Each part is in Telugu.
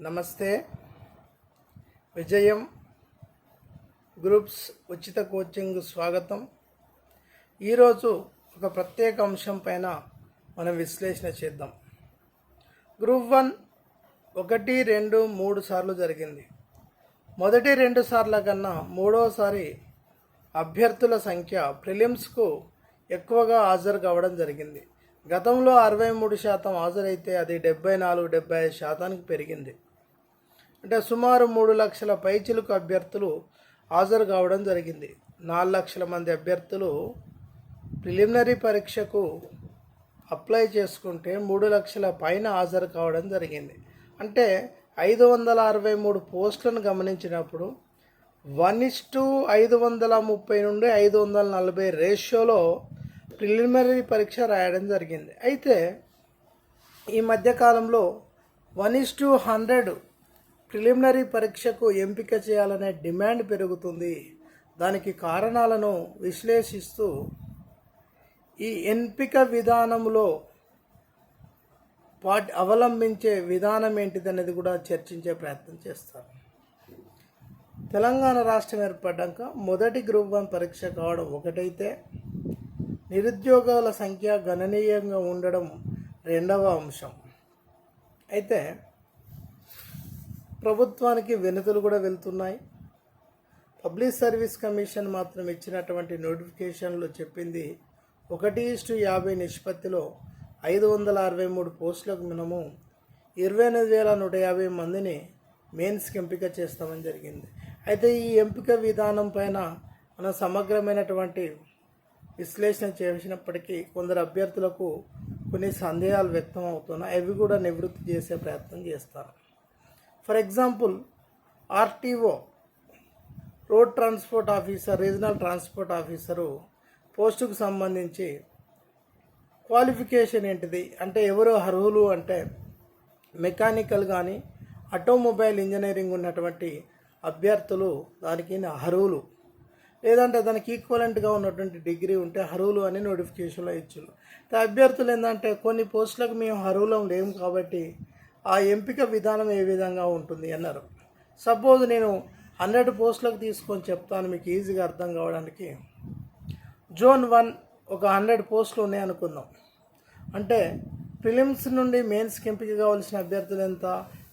నమస్తే. విజయం గ్రూప్స్ ఉచిత కోచింగ్ స్వాగతం. ఈరోజు ఒక ప్రత్యేక అంశం పైన మనం విశ్లేషణ చేద్దాం. గ్రూప్ వన్ ఒకటి రెండు మూడు సార్లు జరిగింది. మొదటి రెండు సార్ల కన్నా మూడవసారి అభ్యర్థుల సంఖ్య ప్రిలిమ్స్కు ఎక్కువగా హాజరు కావడం జరిగింది. గతంలో అరవై మూడు శాతం హాజరైతే అది డెబ్బై నాలుగు డెబ్బై ఐదు శాతానికి పెరిగింది. అంటే సుమారు మూడు లక్షల పైచిలుకు అభ్యర్థులు హాజరు కావడం జరిగింది. నాలుగు లక్షల మంది అభ్యర్థులు ప్రిలిమినరీ పరీక్షకు అప్లై చేసుకుంటే మూడు లక్షల పైన హాజరు కావడం జరిగింది. అంటే ఐదు వందల అరవై మూడు పోస్టులను గమనించినప్పుడు వన్ ఇస్ టు ఐదు వందల ముప్పై నుండి ఐదు వందల నలభై రేషియోలో ప్రిలిమినరీ పరీక్ష రాయడం జరిగింది. అయితే ఈ మధ్యకాలంలో one is to hundred preliminary పరీక్షకు ఎంపిక చేయాలనే డిమాండ్ పెరుగుతుంది. దానికి కారణాలను విశ్లేషిస్తూ ఈ ఎంపిక విధానంలో పాటి అవలంబించే విధానం ఏంటిది అనేది కూడా చర్చించే ప్రయత్నం చేస్తారు. తెలంగాణ రాష్ట్రం ఏర్పడ్డాక మొదటి గ్రూప్ వన్ పరీక్ష కావడం ఒకటైతే నిరుద్యోగాల సంఖ్య గణనీయంగా ఉండడం రెండవ అంశం. అయితే ప్రభుత్వానికి వినతులు కూడా వెళ్తున్నాయి. పబ్లిక్ సర్వీస్ కమిషన్ మాత్రం ఇచ్చినటువంటి నోటిఫికేషన్లో చెప్పింది ఒకటి ఇస్టు యాభై నిష్పత్తిలో ఐదు వందల అరవై మూడు పోస్టులకు మినము ఇరవై ఎనిమిది వేల నూట యాభై మందిని మెయిన్స్కి ఎంపిక చేస్తామని జరిగింది. అయితే ఈ ఎంపిక విధానం పైన మనం సమగ్రమైనటువంటి విశ్లేషణ చేసినప్పటికీ కొందరు అభ్యర్థులకు కొన్ని సందేహాలు వ్యక్తం అవుతున్నాయి. అవి కూడా నివృత్తి చేసే ప్రయత్నం చేస్తారు. For example RTO road transport officer regional transport officer పోస్టుకు సంబంధించి క్వాలిఫికేషన్ ఏంటిది? అంటే ఎవరు అర్హులు అంటే మెకానికల్ కానీ ఆటోమొబైల్ ఇంజనీరింగ్ ఉన్నటువంటి అభ్యర్థులు దానికి అర్హులు. లేదంటే దానికి ఈక్వలెంట్గా ఉన్నటువంటి డిగ్రీ ఉంటే అర్హులు అని నోటిఫికేషన్లో ఇచ్చారు అభ్యర్థులు ఏంటంటే కొన్ని పోస్టులకు మేము అర్హులం లేము కాబట్టి ఆ ఎంపిక విధానం ఏ విధంగా ఉంటుంది అన్నారు. సపోజ్ నేను హండ్రెడ్ పోస్టులకు తీసుకొని చెప్తాను మీకు ఈజీగా అర్థం కావడానికి. జోన్ వన్ ఒక హండ్రెడ్ పోస్టులు ఉన్నాయి అనుకుందాం. అంటే ప్రిలిమ్స్ నుండి మెయిన్స్కి ఎంపిక కావాల్సిన అభ్యర్థులు ఎంత?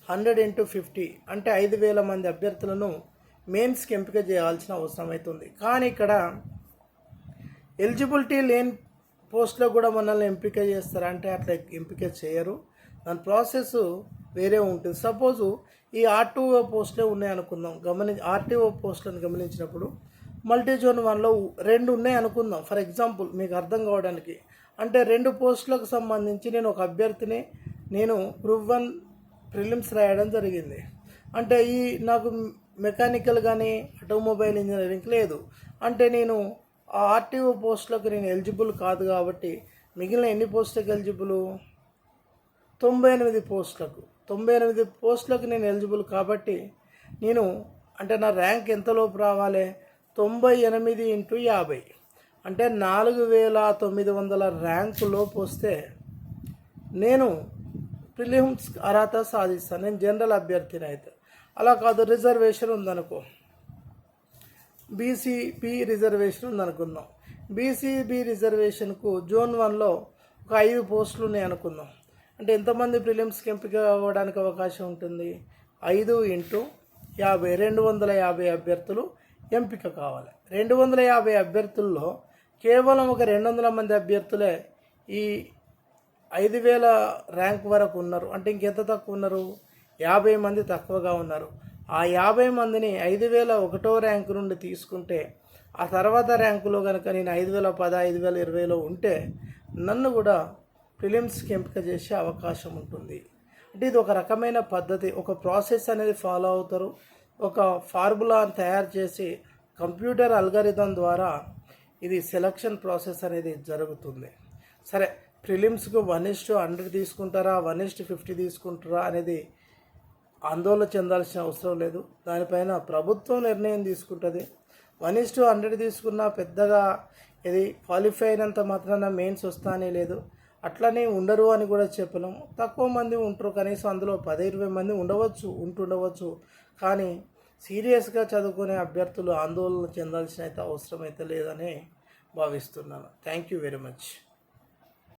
Hundred into fifty. అంటే ఐదు వేల మంది అభ్యర్థులను మెయిన్స్కి ఎంపిక చేయాల్సిన అవసరం అవుతుంది. కానీ ఇక్కడ ఎలిజిబిలిటీ లేని పోస్ట్లో కూడా మనల్ని ఎంపిక చేస్తారంటే అట్లా ఎంపిక చేయరు. దాని ప్రాసెస్ వేరే ఉంటుంది. సపోజు ఈ ఆర్టీఓ పోస్టులే ఉన్నాయి అనుకుందాం. గమని ఆర్టీఓ పోస్టులను గమనించినప్పుడు మల్టీ జోన్ వన్లో రెండు ఉన్నాయి అనుకుందాం. ఫర్ ఎగ్జాంపుల్ మీకు అర్థం కావడానికి. అంటే రెండు పోస్టులకు సంబంధించి నేను ఒక అభ్యర్థిని నేను గ్రూప్ వన్ ప్రిలిమ్స్ రాయడం జరిగింది. అంటే ఈ నాకు మెకానికల్ కానీ ఆటోమొబైల్ ఇంజనీరింగ్ లేదు. అంటే నేను ఆ ఆర్టీఓ పోస్టులకు నేను ఎలిజిబుల్ కాదు కాబట్టి మిగిలిన ఎన్ని పోస్టులకు ఎలిజిబుల్? తొంభై ఎనిమిది పోస్టులకు తొంభై ఎనిమిది పోస్టులకు నేను ఎలిజిబుల్ కాబట్టి నేను అంటే నా ర్యాంక్ ఎంతలోపు రావాలి? తొంభై ఎనిమిది ఇంటూ యాభై. అంటే నాలుగు వేల తొమ్మిది వందల ర్యాంకు లోపు వస్తే నేను ప్రిలిమ్స్ అర్హత సాధిస్తాను. నేను జనరల్ అభ్యర్థిని అయితే. అలా కాదు రిజర్వేషన్ ఉందనుకో. బీసీబీ రిజర్వేషన్ ఉందనుకుందాం. బీసీబీ రిజర్వేషన్కు జోన్ వన్లో ఒక ఐదు పోస్టులు ఉన్నాయి అనుకుందాం అంటే ఎంతమంది ప్రిలిమ్స్కి ఎంపిక అవ్వడానికి అవకాశం ఉంటుంది? ఐదు ఇంటూ యాభై రెండు వందల యాభై అభ్యర్థులు ఎంపిక కావాలి. రెండు వందల యాభై అభ్యర్థుల్లో కేవలం ఒక రెండు వందల మంది అభ్యర్థులే ఈ ఐదు వేల ర్యాంక్ వరకు ఉన్నారు. అంటే ఇంకెంత తక్కువ ఉన్నారు? యాభై మంది తక్కువగా ఉన్నారు. ఆ యాభై మందిని ఐదు వేల ఒకటో ర్యాంకు నుండి తీసుకుంటే ఆ తర్వాత ర్యాంకులో కనుక నేను ఐదు వేల పద ఐదు వేల ఇరవైలో ఉంటే నన్ను కూడా ప్రిలిమ్స్కి ఎంపిక చేసే అవకాశం ఉంటుంది. అంటే ఇది ఒక రకమైన పద్ధతి. ఒక ప్రాసెస్ అనేది ఫాలో అవుతారు. ఒక ఫార్ములా తయారు చేసి కంప్యూటర్ అల్గారిథం ద్వారా ఇది సెలక్షన్ ప్రాసెస్ అనేది జరుగుతుంది. సరే ప్రిలిమ్స్కు వన్ ఇస్ టు హండ్రెడ్ తీసుకుంటారా? వన్ ఇస్ టు ఫిఫ్టీ తీసుకుంటారా? అనేది ఆందోళన చెందాల్సిన అవసరం లేదు. దానిపైన ప్రభుత్వం నిర్ణయం తీసుకుంటుంది. వన్ ఇస్ టు హండ్రెడ్ తీసుకున్నా పెద్దగా ఇది క్వాలిఫై అయినంత మాత్రాన మెయిన్స్ వస్తానే లేదు. అట్లనే ఉండరు అని కూడా చెప్పలేము తక్కువ మంది ఉంటారు కనీసం అందులో పది ఇరవై మంది ఉండవచ్చు ఉంటుండవచ్చు. కానీ సీరియస్గా చదువుకునే అభ్యర్థులు ఆందోళన చెందాల్సిన అయితే అవసరం అయితే లేదని భావిస్తున్నాను. Thank you very much.